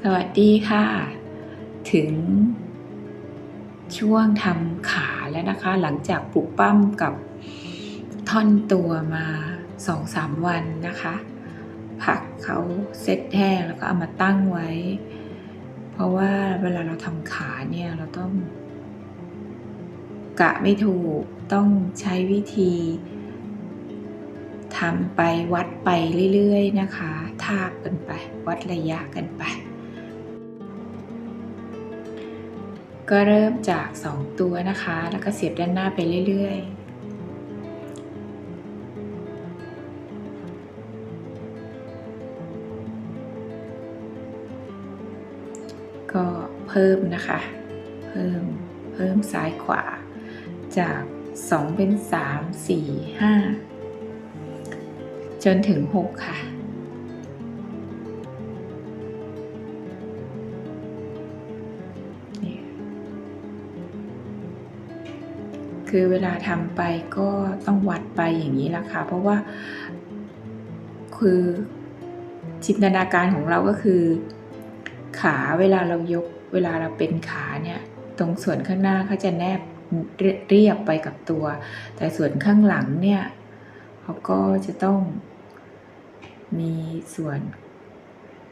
สวัสดีค่ะ ถึงช่วงทำขาแล้วนะคะ หลังจากปลูกปั้มกับท่อนตัวมาสองสามวันนะคะ ผักเขาเซ็ตแห้งแล้วก็เอามาตั้งไว้ เพราะว่าเวลาเราทำขาเนี่ยเราต้อง กะไม่ถูกต้องใช้วิธี ทำไปวัดไปเรื่อยๆนะคะ ทาบกันไป วัดระยะกันไป ก็เริ่มจาก 2 ตัวนะคะ แล้วก็เสียบด้านหน้าไปเรื่อยๆก็เพิ่มนะคะ เพิ่ม เพิ่มซ้ายขวา จาก 2 เป็น 3 4 5จ นถึง 6 ค่ะ คือเวลาทำไปก็ต้องวัดไปอย่างนี้ละค่ะ เพราะว่าคือจินตนาการของเราก็คือ ขาเวลาเรายกเวลาเราเป็นขาเนี่ยตรงส่วนข้างหน้าเขาจะแนบเรียบไปกับตัว แต่ส่วนข้างหลังเนี่ยเขาก็จะต้อง มีส่วน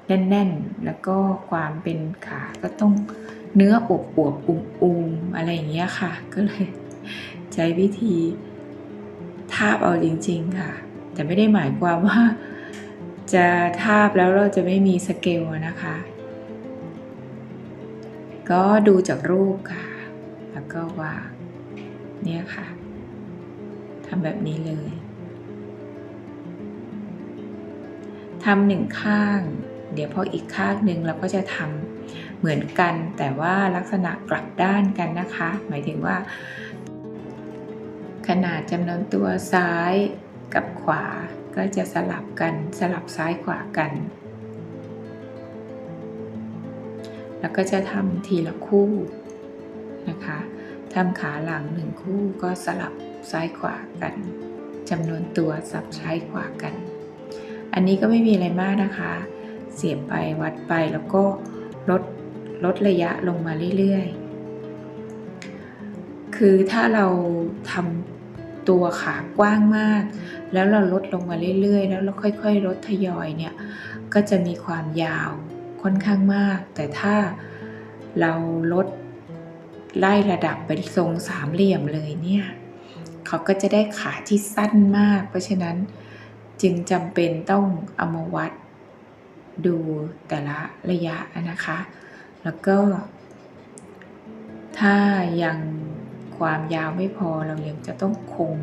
แน่นๆ แล้วก็ความเป็นขาก็ต้องเนื้ออวบอวบๆอุ้มๆอะไรอย่างเงี้ยค่ะ ก็เลยใช้วิธีทาบเอาจริง ๆ ค่ะ แต่ไม่ได้หมายความว่าจะทาบแล้วเราจะไม่มีสเกลนะคะ ก็ดูจากรูปค่ะ แล้วก็วางเนี่ยค่ะทำแบบนี้เลย ทำหนึ่งข้าง เดี๋ยวพออีกข้างหนึ่งเราก็จะทำเหมือนกัน แต่ว่าลักษณะกลับด้านกันนะคะ หมายถึงว่า ขนาดจำนวนตัวซ้ายกับขวาก็จะสลับกันสลับซ้ายขวากัน แล้วก็จะทำทีละคู่นะคะทำขาหลังหนึ่งคู่ก็สลับซ้ายขวากันจำนวนตัวสับซ้ายขวากัน อันนี้ก็ไม่มีอะไรมากนะคะ เสียบไปวัดไปแล้วก็ลดลดระยะลงมาเรื่อยๆ คือถ้าเราทำตัวขากว้างมาก แล้วเราลดลงมาเรื่อยๆ แล้วเราค่อยๆ ลดทยอยเนี่ย ก็จะมีความยาวค่อนข้างมาก แต่ถ้าเราลดไล่ระดับเป็นทรงสามเหลี่ยมเลยเนี่ย เขาก็จะได้ขาที่สั้นมาก เพราะฉะนั้น จึงจำเป็นต้องเอามาวัด ดูแต่ละระยะนะคะ แล้วก็ ถ้ายังความยาวไม่พอเรายังจะต้องคง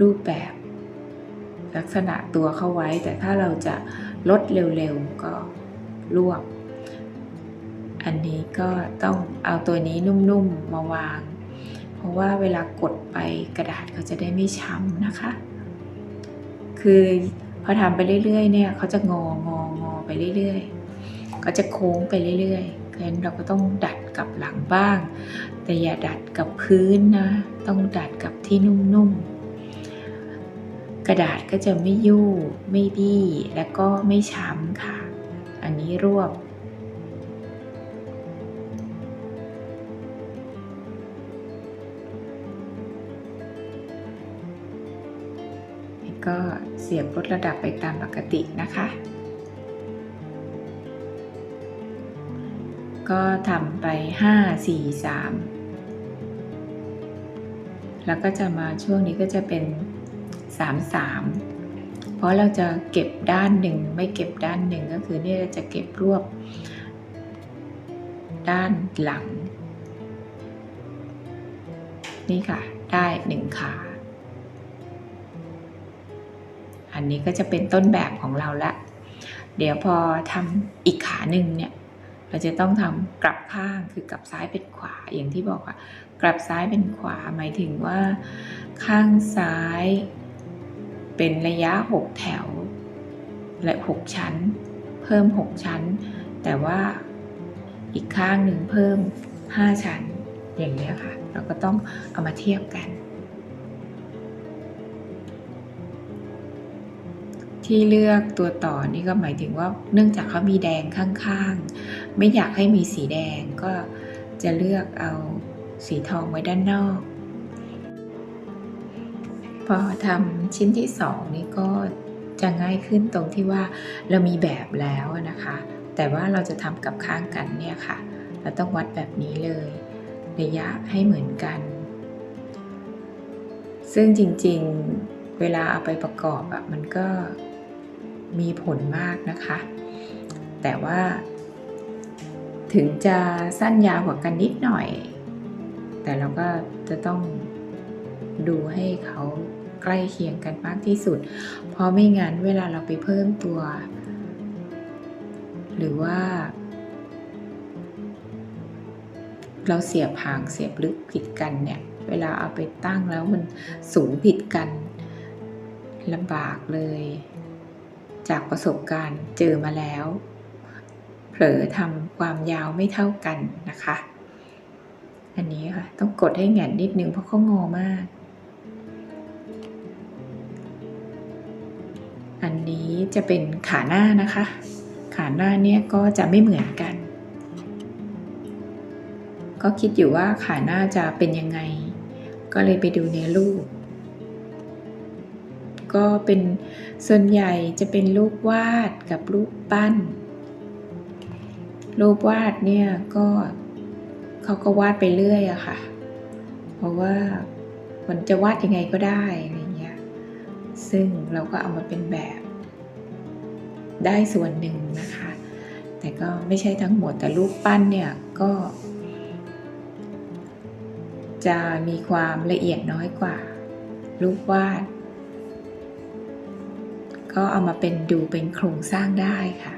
รูปแบบ ลักษณะตัวเข้าไว้ แต่ถ้าเราจะลดเร็วๆก็รวบ อันนี้ก็ต้องเอาตัวนี้นุ่มๆมาวาง เพราะว่าเวลากดไปกระดาษเขาจะได้ไม่ช้ำนะคะ คือพอทำไปเรื่อยๆเนี่ยเขาจะงององอไปเรื่อยๆก็จะโค้งไปเรื่อยๆเพราะฉะนั้นเราก็ต้องดัดกับหลังบ้าง แต่อย่าดัดกับพื้นนะ ต้องดัดกับที่นุ่มๆ กระดาษก็จะไม่ยู่ไม่บี้และก็ไม่ช้ำค่ะ อันนี้รวบ ก็เสียบลดระดับไปตามปกตินะคะ ก็ทำไป 5 4 3 แล้วก็จะมาช่วงนี้ก็จะเป็น 3 3 เพราะเราจะเก็บด้านหนึ่งไม่เก็บด้านหนึ่งก็คือนี่เราจะเก็บรวบ ด้านหลัง นี่ค่ะ ได้หนึ่งขา อันนี้ก็จะเป็นต้นแบบของเราละ เดี๋ยวพอทำอีกขาหนึ่งเนี่ย เราจะต้องทำกลับข้างคือกลับซ้ายเป็นขวาอย่างที่บอกอะกลับซ้ายเป็นขวาหมายถึงว่า ข้างซ้าย เป็นระยะ 6 แถว และ 6 ชั้น เพิ่ม 6 ชั้น แต่ว่าอีกข้างหนึ่งเพิ่ม 5 ชั้นอย่างนี้ค่ะ เราก็ต้องเอามาเทียบกัน ที่เลือกตัวต่อนี่ก็หมายถึงว่าเนื่องจากเขามีแดงข้างๆ ไม่อยากให้มีสีแดงก็จะเลือกเอาสีทองไว้ด้านนอก พอทำชิ้นที่สองนี่ก็จะง่ายขึ้นตรงที่ว่าเรามีแบบแล้วนะคะ แต่ว่าเราจะทำกับข้างกันเนี่ยค่ะ เราต้องวัดแบบนี้เลย ระยะให้เหมือนกัน ซึ่งจริงๆเวลาเอาไปประกอบอะมันก็ มีผลมากนะคะ แต่ว่า ถึงจะสั้นยาวกว่ากันนิดหน่อย แต่เราก็จะต้องดูให้เขาใกล้เคียงกันมากที่สุด เพราะไม่งั้นเวลาเราไปเพิ่มตัว หรือว่า เราเสียบหางเสียบลึกผิดกันเนี่ย เวลาเอาไปตั้งแล้วมันสูงผิดกันลำบากเลย จากประสบการณ์เจอมาแล้ว เผลอทำความยาวไม่เท่ากันนะคะ อันนี้ค่ะต้องกดให้แหงนนิดนึงเพราะเขางอมาก อันนี้จะเป็นขาหน้านะคะ ขาหน้าเนี่ยก็จะไม่เหมือนกัน ก็คิดอยู่ว่าขาหน้าจะเป็นยังไง ก็เลยไปดูในรูป ก็เป็นส่วนใหญ่จะเป็นรูปวาดกับรูปปั้น รูปวาดเนี่ยก็เขาก็วาดไปเรื่อยอะค่ะ เพราะว่ามันจะวาดยังไงก็ได้อะไรเงี้ย ซึ่งเราก็เอามาเป็นแบบ ได้ส่วนหนึ่งนะคะ แต่ก็ไม่ใช่ทั้งหมดแต่รูปปั้นเนี่ยก็จะมีความละเอียดน้อยกว่า รูปวาด ก็เอามาเป็นดูเป็นโครงสร้างได้ค่ะ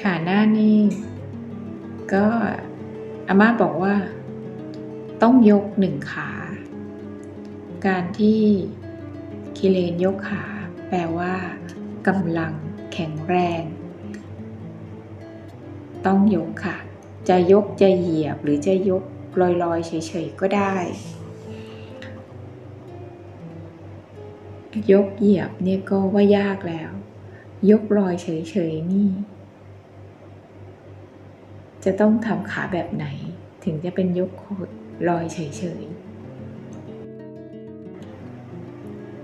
ขาหน้านี่ก็อาม่าบอกว่า ต้องยกหนึ่งขา การที่คิเลนยกขา แปลว่ากำลังแข็งแรง ต้องยกค่ะ จะยกจะเหยียบหรือจะยกลอยๆเฉยๆก็ได้ ยกเหยียบเนี่ยก็ว่ายากแล้ว ยกลอยเฉยๆนี่ จะต้องทำขาแบบไหน ถึงจะเป็นยกโคดลอยเฉยๆ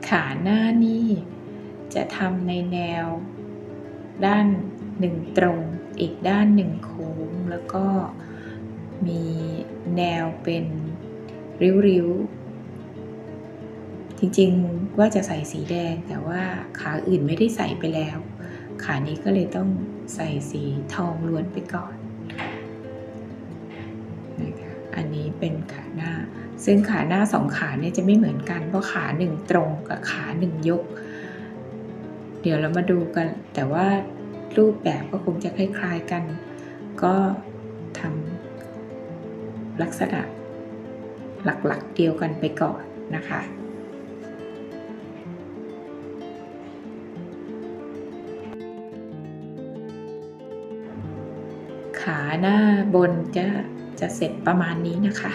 ขาหน้านี่ จะทำในแนว ด้านหนึ่งตรง อีกด้านหนึ่งโค้ง แล้วก็มีแนวเป็นริ้วๆ จริงๆว่าจะใส่สีแดง แต่ว่าขาอื่นไม่ได้ใส่ไปแล้ว ขานี้ก็เลยต้องใส่สีทองล้วนไปก่อนนะคะอันนี้เป็นขาหน้า ซึ่งขาหน้าสองขาเนี่ยจะไม่เหมือนกัน เพราะขาหนึ่งตรงกับขาหนึ่งยก เดี๋ยวเรามาดูกัน แต่ว่ารูปแบบก็คงจะคล้ายๆกัน ก็ทำลักษณะหลักๆเดียวกันไปก่อนนะคะ ขาหน้าบนจะจะเสร็จประมาณนี้นะคะ